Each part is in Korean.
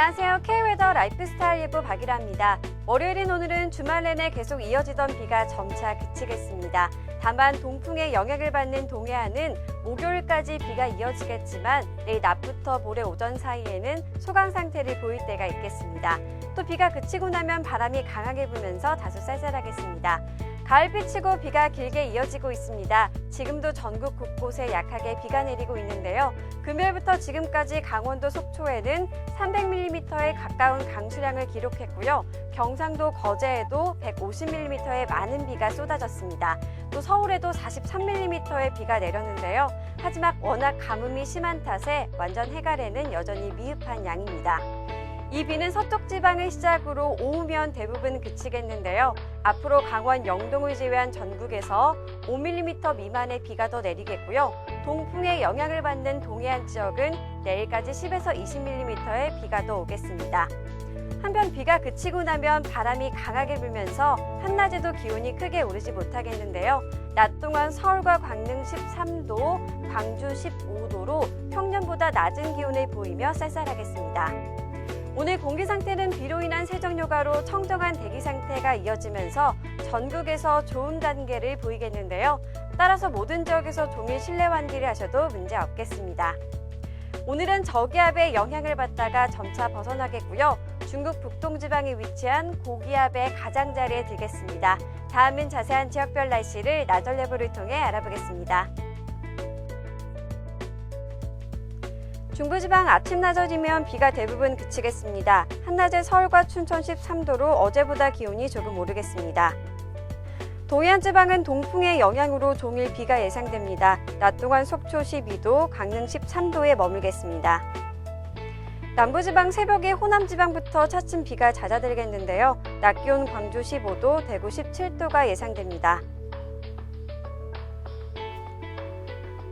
안녕하세요. K웨더 라이프스타일 예보 박이라입니다. 월요일인 오늘은 주말 내내 계속 이어지던 비가 점차 그치겠습니다. 다만 동풍의 영향을 받는 동해안은 목요일까지 비가 이어지겠지만 내일 낮부터 모레 오전 사이에는 소강 상태를 보일 때가 있겠습니다. 또 비가 그치고 나면 바람이 강하게 불면서 다소 쌀쌀하겠습니다. 가을비 치고 비가 길게 이어지고 있습니다. 지금도 전국 곳곳에 약하게 비가 내리고 있는데요. 금요일부터 지금까지 강원도 속초에는 300mm에 가까운 강수량을 기록했고요. 경상도 거제에도 150mm의 많은 비가 쏟아졌습니다. 또 서울에도 43mm의 비가 내렸는데요. 하지만 워낙 가뭄이 심한 탓에 완전 해갈에는 여전히 미흡한 양입니다. 이 비는 서쪽 지방을 시작으로 오후면 대부분 그치겠는데요. 앞으로 강원 영동을 제외한 전국에서 5mm 미만의 비가 더 내리겠고요. 동풍의 영향을 받는 동해안 지역은 내일까지 10에서 20mm의 비가 더 오겠습니다. 한편 비가 그치고 나면 바람이 강하게 불면서 한낮에도 기온이 크게 오르지 못하겠는데요. 낮 동안 서울과 광릉 13도, 광주 15도로 평년보다 낮은 기온을 보이며 쌀쌀하겠습니다. 오늘 공기 상태는 비로 인한 세정 효과로 청정한 대기 상태가 이어지면서 전국에서 좋은 단계를 보이겠는데요. 따라서 모든 지역에서 종일 실내 환기를 하셔도 문제 없겠습니다. 오늘은 저기압의 영향을 받다가 점차 벗어나겠고요. 중국 북동 지방에 위치한 고기압의 가장자리에 들겠습니다. 다음은 자세한 지역별 날씨를 나절 예보를 통해 알아보겠습니다. 중부지방 아침 낮어지면 비가 대부분 그치겠습니다. 한낮에 서울과 춘천 13도로 어제보다 기온이 조금 오르겠습니다. 동해안 지방은 동풍의 영향으로 종일 비가 예상됩니다. 낮 동안 속초 12도, 강릉 13도에 머물겠습니다. 남부지방 새벽에 호남지방부터 차츰 비가 잦아들겠는데요. 낮 기온 광주 15도, 대구 17도가 예상됩니다.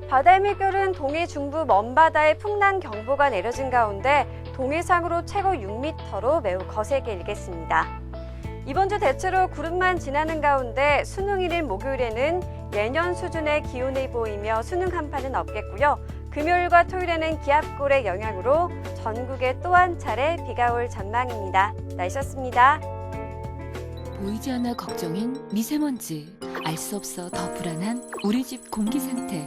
바다의 물결은 동해 중부 먼바다에 풍랑 경보가 내려진 가운데 동해상으로 최고 6m로 매우 거세게 일겠습니다. 이번 주 대체로 구름만 지나는 가운데 수능일인 목요일에는 예년 수준의 기온을 보이며 수능 한파는 없겠고요. 금요일과 토요일에는 기압골의 영향으로 전국에 또 한 차례 비가 올 전망입니다. 날씨였습니다. 보이지 않아 걱정인 미세먼지. 알 수 없어 더 불안한 우리 집 공기 상태.